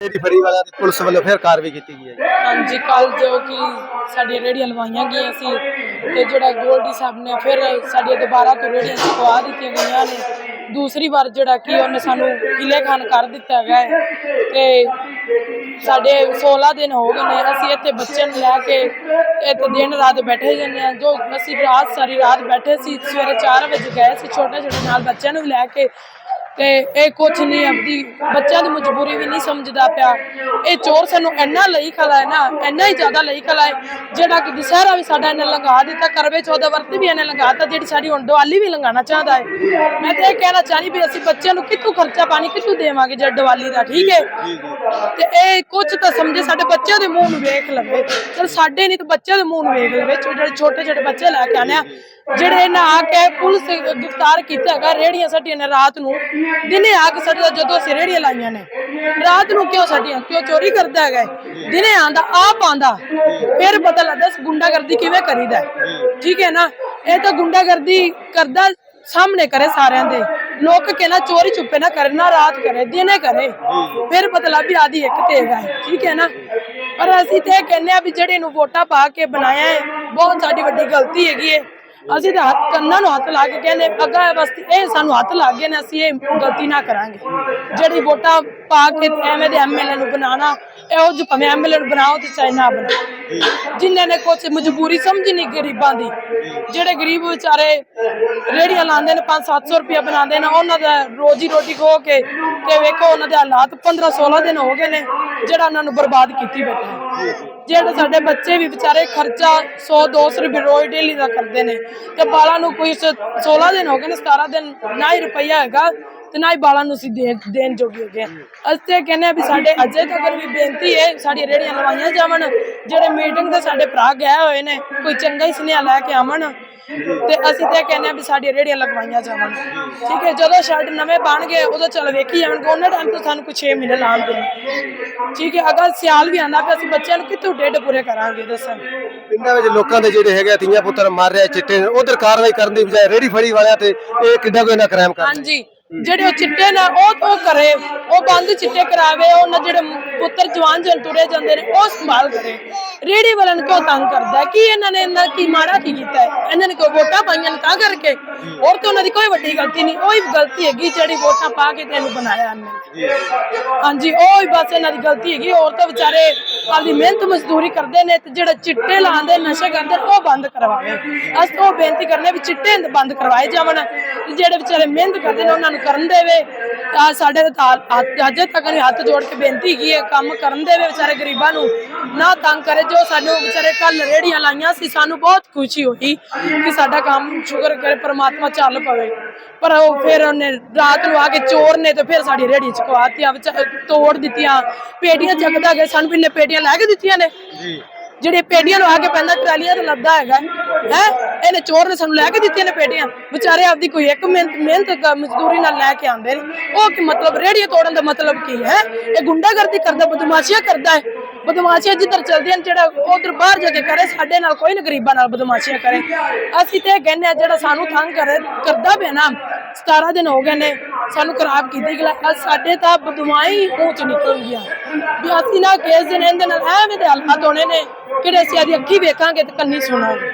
ਜਿਹੜੀ ਫੜੀ ਵਾਲਾ ਤੇ ਪੁਲਿਸ ਵੱਲੋਂ ਫਿਰ ਕਾਰਵਾਈ ਕੀਤੀ ਗਈ ਹੈ ਜੀ। ਹਾਂਜੀ ਕੱਲ ਜੋ ਕਿ ਸਾਡੀਆਂ ਰੇੜੀਆਂ ਲਵਾਈਆਂ ਗਈਆਂ ਸੀ ਤੇ ਜਿਹੜਾ ਗੋਲਡੀ ਸਾਹਿਬ ਨੇ ਫਿਰ ਸਾਡੀਆਂ ਦੁਬਾਰਾ ਤੋਂ ਰੇੜੀਆਂ ਚੁਕਵਾ ਦਿੱਤੀਆਂ ਗਈਆਂ ਨੇ ਦੂਸਰੀ ਵਾਰ ਜਿਹੜਾ ਕਿ ਉਹਨੇ ਸਾਨੂੰ ਕਿਲੇ ਖਾਨ ਕਰ ਦਿੱਤਾ ਗਿਆ ਹੈ ਤੇ ਸਾਡੇ 16 ਦਿਨ ਹੋ ਗਏ ਨੇ, ਅਸੀਂ ਇੱਥੇ ਬੱਚਿਆਂ ਨੂੰ ਲੈ ਕੇ ਇੱਥੇ ਦਿਨ ਰਾਤ ਬੈਠੇ ਜਾਂਦੇ ਹਾਂ ਜੋ ਅਸੀਂ ਰਾਤ, ਸਾਰੀ ਰਾਤ ਬੈਠੇ ਸੀ, ਸਵੇਰੇ 4 ਵਜੇ ਗਏ ਸੀ ਛੋਟੇ ਛੋਟੇ ਨਾਲ ਬੱਚਿਆਂ ਨੂੰ ਲੈ ਕੇ ਤੇ ਇਹ ਕੁਛ ਨਹੀਂ, ਆਪਦੀ ਬੱਚਿਆਂ ਦੀ ਮਜਬੂਰੀ ਵੀ ਨਹੀਂ ਸਮਝਦਾ ਪਿਆ। ਇਹ ਚੋਰ ਸਾਨੂੰ ਇੰਨਾ ਲਈ ਖਲਾ ਹੈ ਨਾ, ਇੰਨਾ ਹੀ ਜ਼ਿਆਦਾ ਲਈ ਖਲਾ ਹੈ, ਜਿਹੜਾ ਕਿ ਦੁਸਹਿਰਾ ਵੀ ਸਾਡਾ ਇਹਨੇ ਲੰਘਾ ਦਿੱਤਾ ਕਰਵੇ ਚੌਦਾ ਵਰਤ ਵੀ ਇਹਨੇ ਲੰਘਾਤਾ ਜਿਹੜੀ ਸਾਡੀ ਹੁਣ ਦੀਵਾਲੀ ਵੀ ਲੰਘਾਣਾ ਚਾਹੁੰਦਾ ਹੈ। ਮੈਂ ਤਾਂ ਇਹ ਕਹਿਣਾ ਚਾਹਨੀ ਵੀ ਅਸੀਂ ਬੱਚਿਆਂ ਨੂੰ ਕਿੱਥੋਂ ਖਰਚਾ ਪਾਣੀ ਕਿੱਥੋਂ ਦੇਵਾਂਗੇ ਜੇ ਦੀਵਾਲੀ ਦਾ, ਠੀਕ ਹੈ? ਤੇ ਇਹ ਕੁਝ ਤਾਂ ਸਮਝੇ, ਸਾਡੇ ਬੱਚਿਆਂ ਦੇ ਮੂੰਹ ਨੂੰ ਵੇਖ ਲਵੇ। ਚਲ ਸਾਡੇ ਨਹੀਂ ਤਾਂ ਬੱਚਿਆਂ ਦੇ ਮੂੰਹ ਨੂੰ ਵੇਖ ਲਵੇ, ਜਿਹੜੇ ਛੋਟੇ ਛੋਟੇ ਬੱਚੇ ਲੈ ਕੇ ਆਨੇ ਆ ਜਿਹੜੇ ਇਹਨਾਂ ਆ ਕੇ ਪੁਲਿਸ ਗ੍ਰਿਫਤਾਰ ਕੀਤਾ ਹੈਗਾ ਰੇੜੀਆਂ ਸਾਡੀਆਂ ਨੇ ਰਾਤ ਨੂੰ। ਦਿਨੇ ਆ ਕੇ ਸਾਡੀਆਂ ਜਦੋਂ ਅਸੀਂ ਰੇੜੀਆਂ ਲਾਈਆਂ ਨੇ, ਰਾਤ ਨੂੰ ਕਿਉਂ ਸਾਡੀਆਂ, ਕਿਉਂ ਚੋਰੀ ਕਰਦਾ ਹੈਗਾ ਦਿਨੇ ਆਂਦਾ ਆਪ ਆਂਦਾ ਫਿਰ ਪਤਾ ਲੱਗਦਾ ਗੁੰਡਾਗਰਦੀ ਕਿਵੇਂ ਕਰੀਦਾ ਠੀਕ ਹੈ ਨਾ? ਇਹ ਤਾਂ ਗੁੰਡਾਗਰਦੀ ਕਰਦਾ ਸਾਹਮਣੇ ਕਰੇ ਸਾਰਿਆਂ ਦੇ। ਲੋਕ ਕਹਿੰਦਾ ਚੋਰੀ ਚੁੱਪੇ ਨਾ ਕਰੇ, ਨਾ ਰਾਤ ਕਰੇ, ਦਿਨੇ ਕਰੇ। ਫਿਰ ਪਤਾ ਲੱਗ ਵੀ ਆਦੀ ਇੱਕ ਤੇ ਹੈ। ਠੀਕ ਹੈ ਨਾ? ਪਰ ਅਸੀਂ ਤੇ ਇਹ ਕਹਿੰਦੇ ਆ ਵੀ ਜਿਹੜੇ ਨੂੰ ਵੋਟਾਂ ਪਾ ਕੇ ਬਣਾਇਆ ਹੈ, ਬਹੁਤ ਸਾਡੀ ਵੱਡੀ ਗਲਤੀ ਹੈਗੀ ਹੈ। ਅਸੀਂ ਤਾਂ ਹੱਥ ਕੰਨਾਂ ਨੂੰ ਹੱਥ ਲਾ ਕੇ ਕਹਿੰਦੇ, ਅੱਗਾ ਬਸਤੀ, ਇਹ ਸਾਨੂੰ ਹੱਥ ਲੱਗ ਗਏ ਨੇ, ਅਸੀਂ ਇਹ ਗਲਤੀ ਨਾ ਕਰਾਂਗੇ। ਜਿਹੜੀ ਵੋਟਾਂ ਪਾ ਕੇ ਐਵੇਂ ਦੇ ਐਮਐਲਏ ਨੂੰ ਬਣਾਉਣਾ, ਇਹੋ ਜਿਹੇ ਭਾਵੇਂ ਐਮਐਲਏ ਨੂੰ ਬਣਾਓ ਤੇ ਚਾਹੇ ਨਾ ਬਣਾਓ। ਜਿਨ੍ਹਾਂ ਨੇ ਕੁਛ ਮਜਬੂਰੀ ਸਮਝਣੀ ਗਰੀਬਾਂ ਦੀ। ਜਿਹੜੇ ਗਰੀਬ ਵਿਚਾਰੇ ਰੇੜੀਆਂ ਲਾਉਂਦੇ ਨੇ 5-700 ਰੁਪਇਆ ਬਣਾਉਂਦੇ ਨੇ, ਉਹਨਾਂ ਦਾ ਰੋਜੀ ਰੋਟੀ ਖੋ ਕੇ ਤੇ ਵੇਖੋ ਉਹਨਾਂ ਦੇ ਹਾਲਾਤ 15-16 ਦਿਨ ਹੋ ਗਏ ਨੇ, ਜਿਹੜਾ ਉਹਨਾਂ ਨੂੰ ਬਰਬਾਦ ਕੀਤੀ ਬੈਠਾ ਜਿਹੜੇ ਸਾਡੇ ਬੱਚੇ ਵੀ ਵਿਚਾਰੇ ਖਰਚਾ 100-200 ਰੁਪਏ ਰੋਜ਼ ਡੇਲੀ ਦਾ ਕਰਦੇ ਨੇ ਤੇ ਬਾਲਾਂ ਨੂੰ ਕੋਈ ਸ- 16 ਦਿਨ ਹੋ ਗਏ ਨੇ 17 ਦਿਨ, ਨਾ ਹੀ ਰੁਪਈਆ ਹੈਗਾ। ਤੇ ਨਾ ਹੀ ਬਾਲਾਂ ਨੂੰ ਅਸੀਂ ਦੇ- ਦੇਣ ਜੋਗੇ ਹੈਗੇ ਹਾਂ। ਅਸੀਂ ਤੇ ਕਹਿੰਦੇ ਆ ਵੀ ਸਾਡੇ ਅਜੇ ਤੱਕ ਵੀ ਬੇਨਤੀ ਹੈ ਸਾਡੀਆਂ ਰੇੜੀਆਂ ਲਵਾਈਆਂ ਜਾਵਣ ਜਿਹੜੇ ਮੀਟਿੰਗ ਤੇ ਸਾਡੇ ਭਰਾ ਗਏ ਹੋਏ ਨੇ ਕੋਈ ਚੰਗਾ ਹੀ ਸੁਨੇਹਾ ਲੈ ਕੇ ਆਵਣ ਤੇ ਅਸੀਂ ਤੇ ਕਹਿੰਦੇ ਆ ਵੀ ਸਾਡੀਆਂ ਰੇੜੀਆਂ ਲਗਵਾਈਆਂ ਜਾਵਣ। ਠੀਕ ਹੈ ਜਦੋਂ ਸ਼ੈਡ ਨਵੇਂ ਬਣ ਗਏ ਉਦੋਂ ਚੱਲ ਵੇਖੀ ਜਾਵਣ ਉਹਨਾਂ ਟਾਈਮ ਤੋਂ ਸਾਨੂੰ ਕੋਈ 6 ਮਹੀਨੇ ਲਾਣ ਦੇ ਠੀਕ ਹੈ ਅਗਰ ਸਿਆਲ ਵੀ ਆਂਦਾ ਪਿਆ ਅਸੀਂ ਬੱਚਿਆਂ ਨੂੰ ਕਿੱਥੋਂ ਢਿੱਡ ਪੂਰੇ ਕਰਾਂਗੇ ਦੱਸੋ। ਪਿੰਡਾਂ ਵਿੱਚ ਲੋਕਾਂ ਦੇ ਜਿਹੜੇ ਹੈਗੇ ਧੀਆਂ ਪੁੱਤਰ ਮਾਰ ਰਿਹਾ ਚਿੱਟੇ ਉਧਰ ਕਾਰਵਾਈ ਕਰਨ ਦੀ ਬਜਾਏ ਰੇੜੀ ਫੜੀ ਵਾਲਿਆਂ ਤੇ ਇਹ ਕਿੱਡਾ ਕੋਈ ਨਾ ਕ੍ਰਾਈਮ ਕਰ ਹਾਂਜੀ। ਜਿਹੜੇ ਉਹ ਚਿੱਟੇ ਨੇ ਉਹ ਉਹ ਕਰੇ। ਉਹ ਬੰਦ ਚਿੱਟੇ ਕਰਾਵੇ ਉਹਨਾਂ ਜਿਹੜੇ ਪੁੱਤਰ ਜਵਾਨ ਜਨ ਤੁਰੇ ਜਾਂਦੇ ਨੇ ਉਹ ਸੰਭਾਲ ਕਰੇ। ਰੇੜੀ ਵਾਲਿਆਂ ਨੂੰ ਕਿਉਂ ਤੰਗ ਕਰਦਾ? ਕੀ ਇਹਨਾਂ ਨੇ ਇਹਨਾਂ ਕੀ ਮਾੜਾ ਕੀ ਕੀਤਾ ਹੈ? ਇਹਨਾਂ ਨੇ ਕੋਈ ਵੋਟਾਂ ਪਾਈਆਂ ਨੇ ਤਾਂ ਕਰਕੇ? ਹੋਰ ਤਾਂ ਉਹਨਾਂ ਦੀ ਕੋਈ ਵੱਡੀ ਗਲਤੀ ਨਹੀਂ। ਉਹੀ ਗਲਤੀ ਹੈਗੀ ਜਿਹੜੀ ਵੋਟਾਂ ਪਾ ਕੇ ਤੈਨੂੰ ਬਣਾਇਆ ਇਹਨੇ। ਹਾਂਜੀ ਉਹ ਹੀ ਬਸ ਇਹਨਾਂ ਦੀ ਗਲਤੀ ਹੈਗੀ। ਹੋਰ ਤਾਂ ਵਿਚਾਰੇ ਆਪਦੀ ਮਿਹਨਤ ਮਜ਼ਦੂਰੀ ਕਰਦੇ ਨੇ ਤੇ ਜਿਹੜਾ ਚਿੱਟੇ ਲਾਉਂਦੇ ਨਸ਼ੇ ਕਰਦੇ ਨੇ, ਉਹ ਬੰਦ ਕਰਵਾਵੇ ਅਸੀਂ ਉਹ ਬੇਨਤੀ ਕਰਨੇ ਵੀ ਚਿੱਟੇ ਬੰਦ ਕਰਵਾਏ ਜਾਵਣ। ਜਿਹੜੇ ਵਿਚਾਰੇ ਮਿਹਨਤ ਕਰਦੇ ਨੇ ਉਹਨਾਂ ਨੂੰ ਕਰਨ ਦੇਵੇ, ਤਾਂ ਸਾਡੇ ਅੱਜ ਤੱਕ ਹੱਥ ਜੋੜ ਕੇ ਬੇਨਤੀ ਕੀ ਹੈ, ਕੰਮ ਕਰਨ ਦੇਵੇ ਵਿਚਾਰੇ ਗਰੀਬਾਂ ਨੂੰ, ਨਾ ਤੰਗ ਕਰੇ, ਜੋ ਸਾਨੂੰ ਵਿਚਾਰੇ ਕੱਲ ਰੇੜੀਆਂ ਲਾਈਆਂ ਸੀ, ਸਾਨੂੰ ਬਹੁਤ ਖੁਸ਼ੀ ਹੋਈ ਕਿ ਸਾਡਾ ਕੰਮ ਸ਼ੁਕਰ ਕਰੇ, ਪਰਮਾਤਮਾ ਚੱਲ ਪਵੇ। ਪਰ ਉਹ ਫਿਰ ਉਹਨੇ ਰਾਤ ਨੂੰ ਆ ਕੇ ਚੋਰ ਨੇ ਤੇ ਫਿਰ ਸਾਡੀ ਰੇੜੀ ਚਕਵਾਤੀਆਂ ਵਿਚ ਤੋੜ ਦਿੱਤੀਆਂ, ਪੇਟੀਆਂ ਚੱਕਦਾ ਗਏ, ਸਾਨੂੰ ਵੀ ਨੇ ਪੇਟੀਆਂ ਲੈ ਕੇ ਦਿੱਤੀਆਂ ਨੇ। ਜੀ। ਜਿਹੜੇ ਪੇਟੀਆਂ ਨੂੰ ਆ ਕੇ ਪੈਂਦਾ ਟਰਾਲੀਆਂ ਤੇ ਲੱਦਾ ਹੈਗਾ ਹੈ ਇਹਨੇ ਚੋਰ ਨੇ ਸਾਨੂੰ ਲੈ ਕੇ ਦਿੱਤੀਆਂ ਨੇ ਪੇਟੀਆਂ। ਵਿਚਾਰੇ ਆਪਦੀ ਕੋਈ ਇੱਕ ਮਿਹਨਤ ਮਿਹਨਤ ਮਜ਼ਦੂਰੀ ਨਾਲ ਲੈ ਕੇ ਆਉਂਦੇ ਨੇ। ਉਹ ਕੀ ਮਤਲਬ ਰੇੜੀਆਂ ਤੋੜਨ ਦਾ ਮਤਲਬ ਕੀ ਹੈ? ਇਹ ਗੁੰਡਾਗਰਦੀ ਕਰਦਾ, ਬਦਮਾਸ਼ੀਆਂ ਕਰਦਾ ਹੈ। ਬਦਮਾਸ਼ੀਆਂ ਜਿੱਧਰ ਚਲਦੀਆਂ ਨੇ, ਜਿਹੜਾ ਉਧਰ ਬਾਹਰ ਜਾ ਕੇ ਕਰੇ, ਸਾਡੇ ਨਾਲ ਕੋਈ ਨਾ ਗਰੀਬਾਂ ਨਾਲ ਬਦਮਾਸ਼ੀਆਂ ਕਰੇ। ਅਸੀਂ ਤੇ ਇਹ ਕਹਿੰਦੇ ਆ ਜਿਹੜਾ ਸਾਨੂੰ ਤੰਗ ਕਰੇ, ਕਰਦਾ ਪਿਆ ਨਾ 17 ਦਿਨ ਹੋ ਗਏ ਨੇ ਸਾਨੂੰ ਖਰਾਬ ਕੀਤੀ ਅੱਜ ਸਾਡੇ ਤਾਂ ਬਦਮਾਈ ਉੱਚ ਨਿਕਲ ਗਿਆ ਵੀ ਅਸੀਂ ਨਾ ਕੇਸ ਦਿਨ ਇਹਦੇ ਨਾਲ ਐਵੇਂ ਦੇ ਹਾਲਾਤ ਹੋਣੇ ਨੇ ਕਿਹੜੇ ਅਸੀਂ ਆਦੀ ਅੱਖੀ ਵੇਖਾਂਗੇ ਤੇ ਕੰਨੀ ਸੁਣਾਂਗੇ।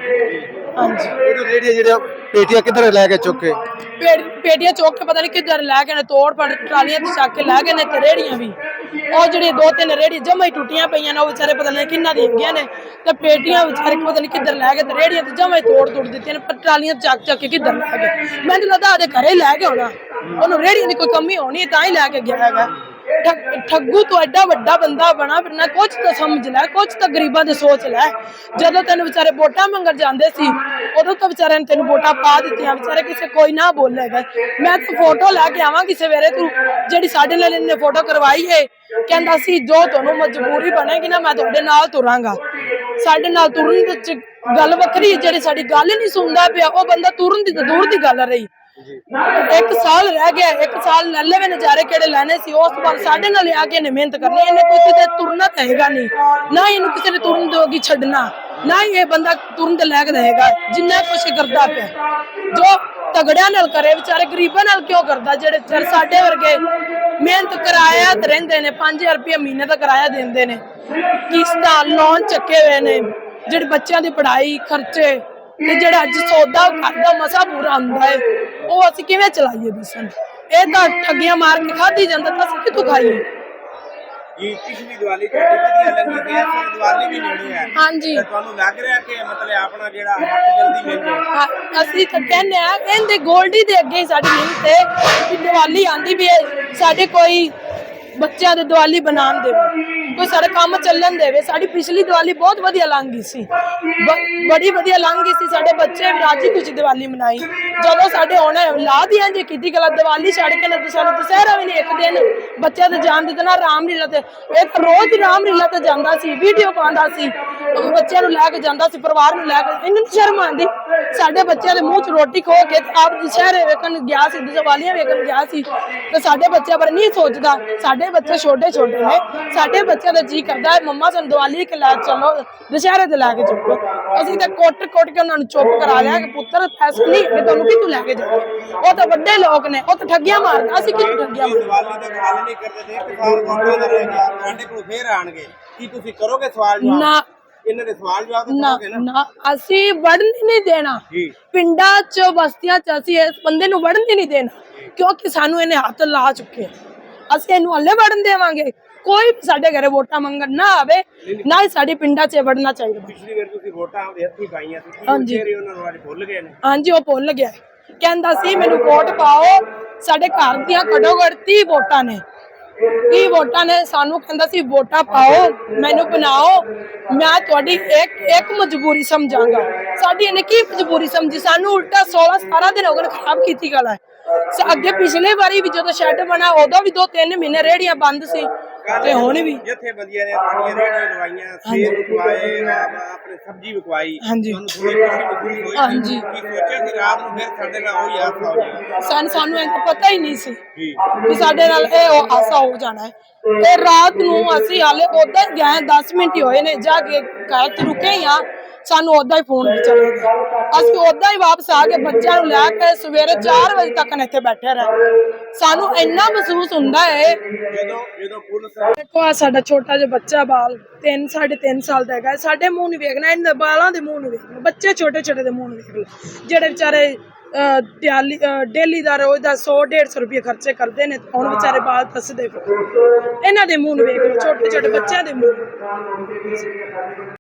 ਹਾਂਜੀ। ਇਹ ਰੇੜੀਆਂ ਜਿਹੜੀਆਂ ਪੇਟੀਆਂ ਕਿੱਧਰ ਲੈ ਕੇ ਚੁੱਕੇ? ਪੇਟੀਆਂ ਚੁੱਕ ਕੇ ਪਤਾ ਨਹੀਂ ਕਿੱਧਰ ਲੈ ਗਏ ਨੇ ਤੋੜ ਪੜ ਟਰਾਲੀਆਂ ਤੇ ਚੱਕ ਕੇ ਲੈ ਗਏ ਨੇ ਤੇ ਰੇੜੀਆਂ ਵੀ। ਉਹ ਜਿਹੜੀ ਦੋ ਤਿੰਨ ਰੇੜੀ ਜਮਾ ਹੀ ਟੁੱਟੀਆਂ ਪਈਆਂ ਨੇ ਉਹ ਵਿਚਾਰੇ ਪਤਾ ਨਹੀਂ ਕਿੰਨਾ ਦੀ ਹੈਗੀਆਂ ਨੇ। ਤੇ ਪੇਟੀਆਂ ਵਿਚਾਰੇ ਪਤਾ ਨਹੀਂ ਕਿੱਧਰ ਲੈ ਗਏ ਤੇ ਰੇੜੀਆਂ ਤੇ ਜਮਾ ਹੀ ਤੋੜ ਤੋੜ ਦਿੱਤੀਆਂ ਨੇ ਟਰਾਲੀਆਂ ਚੱਕ ਚੱਕ ਕੇ ਕਿੱਧਰ ਲੈ ਗਏ? ਮੈਨੂੰ ਲੱਗਦਾ ਉਹਦੇ ਘਰੇ ਲੈ ਕੇ ਹੋਣਾ। ਉਹਨੂੰ ਰੇੜੀਆਂ ਦੀ ਕੋਈ ਕਮੀ ਹੋਣੀ ਹੈ ਤਾਂ ਹੀ ਲੈ ਕੇ ਗਿਆ ਹੈਗਾ। ਠੱਗ- ਠੱਗੂ ਤੋਂ ਐਡਾ ਵੱਡਾ ਬੰਦਾ ਬਣਾ ਫਿਰਨਾ ਕੁਝ ਤਾਂ ਸਮਝ ਲੈ ਕੁਝ ਤਾਂ ਗਰੀਬਾਂ ਦੇ ਸੋਚ ਲੈ। ਜਦੋਂ ਤੈਨੂੰ ਵਿਚਾਰੇ ਵੋਟਾਂ ਮੰਗਣ ਜਾਂਦੇ ਸੀ, ਉਦੋਂ ਤਾਂ ਵਿਚਾਰਿਆਂ ਨੇ ਤੈਨੂੰ ਵੋਟਾਂ ਪਾ ਦਿੱਤੀਆਂ, ਵਿਚਾਰੇ ਕਿਸੇ ਕੋਈ ਨਾ ਬੋਲੇਗਾ ਮੈਂ ਤਾਂ ਫੋਟੋ ਲੈ ਕੇ ਆਵਾਂਗੀ ਸਵੇਰੇ ਤੂੰ, ਜਿਹੜੀ ਸਾਡੇ ਨਾਲ ਇਹਨੇ ਫੋਟੋ ਕਰਵਾਈ ਹੈ ਕਹਿੰਦਾ ਸੀ, ਜੋ ਤੁਹਾਨੂੰ ਮਜਬੂਰੀ ਬਣੇਗੀ ਨਾ, ਮੈਂ ਤੁਹਾਡੇ ਨਾਲ ਤੁਰਾਂਗਾ। ਸਾਡੇ ਨਾਲ ਤੁਰਨ ਵਿੱਚ ਗੱਲ ਵੱਖਰੀ ਜਿਹੜੀ ਸਾਡੀ ਗੱਲ ਨਹੀਂ ਸੁਣਦਾ ਪਿਆ, ਉਹ ਬੰਦਾ ਤੁਰਨ ਦੀ ਤਾਂ ਦੂਰ ਦੀ ਗੱਲ ਰਹੀ। ਇੱਕ ਸਾਲ ਰਹਿ ਗਿਆ, ਇੱਕ ਸਾਲ ਲੈ ਲਵੇ ਨਜ਼ਾਰੇ ਕਿਹੜੇ ਲੈਣੇ ਸੀ? ਉਸ ਤੋਂ ਸਾਡੇ ਨਾਲ ਆ ਕੇ ਇਹਨੇ ਮਿਹਨਤ ਕਰਨੀ, ਇਹਨੇ ਕੋਈ ਕਿਤੇ ਤੁਰਨਾ ਤਾਂ ਹੈਗਾ ਨਹੀਂ। ਨਾ ਇਹਨੂੰ ਕਿਸੇ ਨੇ ਤੁਰਨ ਦੋਗੀ ਛੱਡਣਾ, ਨਾ ਇਹ ਬੰਦਾ ਤੁਰਨ ਦੇ ਲਾਇਕ ਰਹੇਗਾ ਜਿੰਨਾ ਕੁਛ ਕਰਦਾ ਪਿਆ। ਜੋ ਤਗੜਿਆਂ ਨਾਲ ਕਰੇ, ਵਿਚਾਰੇ ਗਰੀਬਾਂ ਨਾਲ ਕਿਉਂ ਕਰਦਾ? ਜਿਹੜੇ ਸਾਡੇ ਵਰਗੇ ਮਿਹਨਤ ਕਰਾਇਆ ਤੇ ਰਹਿੰਦੇ ਨੇ 5000 ਰੁਪਏ ਮਹੀਨੇ ਦਾ ਕਿਰਾਇਆ ਦਿੰਦੇ ਨੇ। ਕਿਸ਼ਤਾਂ ਲੋਨ ਚੱਕੇ ਹੋਏ ਨੇ, ਜਿਹੜੇ ਬੱਚਿਆਂ ਦੀ ਪੜ੍ਹਾਈ, ਖਰਚੇ ਤੇ ਜਿਹੜਾ ਅੱਜ ਸੌਦਾ ਕਰਦਾ ਮਸਾ ਪੂਰਾ ਹੁੰਦਾ ਹੈ ਉਹ ਅਸੀਂ ਕਿਵੇਂ ਚਲਾਈਏ ਦੱਸਣ? ਇਹ ਤਾਂ ਠੱਗੀਆਂ ਮਾਰ ਕੇ ਖਾਧੀ ਜਾਂਦਾ ਤਾਂ ਅਸੀਂ ਕਿੱਥੋਂ ਖਾਈਏ? ਜੀ ਪਿਛਲੀ ਦੀਵਾਲੀ ਤੁਹਾਡੀ ਵਧੀਆ ਲੱਗੀ ਤੇ ਇਸ ਵਾਰ ਦੀਵਾਲੀ ਵੀ ਨੇੜੇ ਹੈ। ਹਾਂਜੀ। ਤੇ ਤੁਹਾਨੂੰ ਲੱਗ ਰਿਹਾ ਕਿ ਮਤਲਬ ਆਪਣਾ ਜਿਹੜਾ ਹੱਕ ਜਲਦੀ ਮਿਲ ਜਾਏ ਹਾਂ, ਅਸੀਂ ਤਾਂ ਕਹਿੰਦੇ ਆ ਇਹਦੇ ਗੋਲਡੀ ਦੇ ਅੱਗੇ ਹੀ ਸਾਡੀ ਮਿਹਨਤ ਹੈ ਕਿ ਦੀਵਾਲੀ ਆਂਦੀ ਵੀ ਹੈ ਸਾਡੇ ਕੋਈ ਬੱਚਿਆਂ ਦੇ ਦੀਵਾਲੀ ਬਣਾਉਣ ਦੇਵੇ ਕੋਈ ਸਾਡਾ ਕੰਮ ਚੱਲਣ ਦੇਵੇ। ਸਾਡੀ ਪਿਛਲੀ ਦੀਵਾਲੀ ਬਹੁਤ ਵਧੀਆ ਲੰਘ ਗਈ ਸੀ ਬੜੀ ਵਧੀਆ ਲੰਘ ਗਈ ਸੀ। ਸਾਡੇ ਬੱਚੇ ਵੀ ਰਾਜੀ ਦੀਵਾਲੀ ਮਨਾਈ। ਜਦੋਂ ਸਾਡੇ ਹੁਣ ਔਲਾਦ ਹੀ ਇੰਜ ਕੀਤੀ ਗਲਾ ਦੀਵਾਲੀ ਛੱਡ ਕੇ ਨਾ ਸਾਨੂੰ ਦੁਸਹਿਰਾ ਵੀ ਨਹੀਂ ਇੱਕ ਦਿਨ। ਬੱਚਿਆਂ ਦੇ ਜਾਣ ਦਿੱਤਾ ਰਾਮ ਲੀਲਾ ਤੇ ਇਹ ਰੋਜ਼ ਰਾਮ ਲੀਲਾ ਤੇ ਜਾਂਦਾ ਸੀ, ਵੀਡੀਓ ਪਾਉਂਦਾ ਸੀ। ਬੱਚਿਆਂ ਨੂੰ ਲੈ ਕੇ ਜਾਂਦਾ ਸੀ, ਪਰਿਵਾਰ ਨੂੰ ਲੈ ਕੇ। ਇਹਨੂੰ ਨੀ ਸ਼ਰਮ ਆਉਂਦੀ। ਸਾਡੇ ਬੱਚਿਆਂ ਦੇ ਮੂੰਹ 'ਚ ਰੋਟੀ ਖੋ ਕੇ ਆਪ ਦੁਸਹਿਰੇ ਵੇਖਣ ਗਿਆ ਸੀ, ਦੀਵਾਲੀਆਂ ਵੇਖਣ ਗਿਆ ਸੀ। ਤੇ ਸਾਡੇ ਬੱਚਿਆਂ ਪਰ ਨਹੀਂ ਸੋਚਦਾ। ਸਾਡੇ ਬੱਚੇ ਛੋਟੇ ਛੋਟੇ ਨੇ। ਸਾਡੇ ਬੱਚੇ ਬੱਚਿਆਂ ਦਾ ਜੀ ਕਰਦਾ ਹੈ। ਮੰਮਾ ਸਾਨੂੰ ਦੀਵਾਲੀ ਕਿ ਲੈ ਚਲੋ ਦੁਸਹਿਰੇ ਤੇ ਲੈ ਕੇ ਚੱਲੋ। ਅਸੀਂ ਤਾਂ ਕੁੱਟ ਕੁੱਟ ਕੇ ਉਹਨਾਂ ਨੂੰ ਚੁੱਪ ਕਰਾ ਲਿਆ ਕਿ ਪੁੱਤਰ ਪੈਸੇ ਨਹੀਂ ਕਿ ਤੁਹਾਨੂੰ ਕਿੱਥੋਂ ਲੈ ਕੇ ਜਾਓ ਉਹ ਤਾਂ ਵੱਡੇ ਲੋਕ ਨੇ ਉਹ ਤਾਂ ਠੱਗੀਆਂ ਮਾਰਦੇ ਅਸੀਂ ਕਿੱਥੋਂ ਠੱਗੀਆਂ ਦੀਵਾਲੀ ਤੱਕ ਹੱਲ ਨਹੀਂ ਕਰਦੇ ਤੇ ਵੋਟਾਂ ਦਾ ਰਹਿ ਗਿਆ ਤੁਹਾਡੇ ਕੋਲ ਫੇਰ ਆਣਗੇ ਕੀ ਤੁਸੀਂ ਕਰੋਗੇ ਸਵਾਲ ਜਵਾਬ? ਨਾ। ਇਹਨਾਂ ਦੇ ਸਵਾਲ ਜਵਾਬ ਨਾ ਕਰੋਗੇ ਨਾ? ਨਾ। ਅਸੀਂ ਵੜਨ ਨਹੀਂ ਦੇਣਾ। ਪਿੰਡਾਂ 'ਚ ਬਸਤੀਆਂ 'ਚ ਅਸੀਂ ਇਸ ਬੰਦੇ ਨੂੰ ਵੜਨ ਨਹੀਂ ਦੇਣਾ ਕਿਉਂਕਿ ਸਾਨੂੰ ਇਹਨੇ ਹੱਥ ਲਾ ਚੁੱਕੇ। ਅਸੀਂ ਇਹਨੂੰ ਹੱਲੇ ਵੜਨ ਦੇਵਾਂਗੇ। ਕੋਈ ਵੀ ਸਾਡੇ ਘਰੇ ਵੋਟਾਂ ਮੰਗਣ ਨਾ ਆਵੇ ਨਾ ਹੀ ਸਾਡੇ ਪਿੰਡਾਂ 'ਚ ਵੜਨਾ ਚਾਹੀਦਾ। ਪਿਛਲੀ ਵਾਰ ਤੁਸੀਂ ਵੋਟਾਂ ਆਪਦੇ ਹੱਥੀਂ ਪਾਈਆਂ ਸੀ ਕੀ ਹਾਂਜੀ। ਵਿਚਾਰੇ ਉਹਨਾਂ ਨੂੰ ਅੱਜ ਭੁੱਲ ਗਏ ਨੇ? ਹਾਂਜੀ ਉਹ ਭੁੱਲ ਗਿਆ ਕਹਿੰਦਾ ਸੀ ਮੈਨੂੰ ਵੋਟ ਪਾਓ ਸਾਡੇ ਘਰ ਦੀਆਂ ਘੱਟੋ ਘੱਟ 30 ਵੋਟਾਂ ਨੇ। 30 ਵੋਟਾਂ ਨੇ ਸਾਨੂੰ ਕਹਿੰਦਾ ਸੀ ਵੋਟਾਂ ਪਾਓ ਮੈਨੂੰ ਬਣਾਓ ਮੈਂ ਤੁਹਾਡੀ ਇੱਕ ਇੱਕ ਮਜਬੂਰੀ ਸਮਝਾਂਗਾ। ਸਾਡੀ ਇਹਨੇ ਕੀ ਮਜਬੂਰੀ ਸਮਝੀ? ਸਾਨੂੰ ਉਲਟਾ 16 17 ਦਿਨ ਹੋ ਗਏ ਨੇ ਖਰਾਬ ਕੀਤੀ ਗੱਲ ਹੈ। ਸ- ਅੱਗੇ ਪਿਛਲੇ ਵਾਰੀ ਵੀ ਜਦੋਂ ਸ਼ੈੱਡ ਬਣਾ ਉਦੋਂ ਵੀ 2-3 ਮਹੀਨੇ ਰੇੜੀਆਂ ਬੰਦ ਸੀ। ਤੇ ਹੁਣ ਵੀ। ਜਥੇਬੰਦੀਆਂ ਨੇ ਤੁਹਾਡੀਆਂ ਰੇੜੀਆਂ ਲਵਾਈਆਂ ਸੇਬ ਵਿਕਵਾਏ ਆਪ- ਆਪਣੇ ਸਬਜ਼ੀ ਵਿਕਵਾਈ ਹਾਂਜੀ। ਤੁਹਾਨੂੰ ਥੋੜੀ ਖੁਸ਼ੀ ਮਹਿਸੂਸ ਹੋਈ। ਹਾਂਜੀ। ਕੀ ਸੋਚਿਆ ਕਿ ਰਾਤ ਨੂੰ ਫਿਰ ਸਾਡੇ ਨਾਲ ਉਹੀ ਹਾਦਸਾ ਹੋ ਜਾਏਗਾ ਸਾਨੂੰ ਸਾਨੂੰ ਇਹ ਪਤਾ ਹੀ ਨਹੀਂ ਸੀ ਵੀ ਸਾਡੇ ਨਾਲ ਇਹ ਉਹ ਹਾਸਾ ਹੋ ਜਾਣਾ ਹੈ। ਤੇ ਰਾਤ ਨੂੰ ਅਸੀਂ ਹਾਲੇ ਉਦਾਂ ਗਏ 10 ਮਿੰਟ ਹੀ ਹੋਏ ਨੇ ਜਾ ਕੇ ਘਰ ਰੁਕੇ ਹੀ ਆ ਸਾਨੂੰ ਉਦਾਂ ਹੀ ਫੋਨ ਵੀ ਚਲੇ ਅਸੀਂ ਉਦਾਂ ਹੀ ਵਾਪਸ ਆ ਕੇ ਬੱਚਿਆਂ ਨੂੰ ਲੈ ਕੇ ਸਵੇਰੇ 4 ਵਜੇ ਤੱਕ ਇੱਥੇ ਬੈਠੇ ਰਹੇ। ਸਾਨੂੰ ਇੰਨਾ ਮਹਿਸੂਸ ਹੁੰਦਾ ਹੈ ਦੇਖੋ ਆ ਸਾਡਾ ਛੋਟਾ ਜਿਹਾ ਬੱਚਾ ਬਾਲ 3 3.5 ਸਾਲ ਦਾ ਹੈਗਾ। ਸਾਡੇ ਮੂੰਹ ਨਹੀਂ ਵੇਖਣਾ ਇਹਨਾਂ ਬਾਲਾਂ ਦੇ ਮੂੰਹ ਨੂੰ ਵੇਖਣਾ। ਬੱਚੇ ਛੋਟੇ ਛੋਟੇ ਦੇ ਮੂੰਹ ਨੂੰ ਵੇਖ ਲਓ ਜਿਹੜੇ ਵਿਚਾਰੇ ਅਹ, ਡੇਲੀ ਦਾ ਰੋਜ਼ ਦਾ 100 150 ਰੁਪਏ ਖਰਚੇ ਕਰਦੇ ਨੇ ਹੁਣ ਵਿਚਾਰੇ ਬਾਲ ਦੱਸਦੇ ਇਹਨਾਂ ਦੇ ਮੂੰਹ ਨੂੰ ਵੇਖ ਲਓ ਛੋਟੇ ਛੋਟੇ ਬੱਚਿਆਂ ਦੇ ਮੂੰਹ।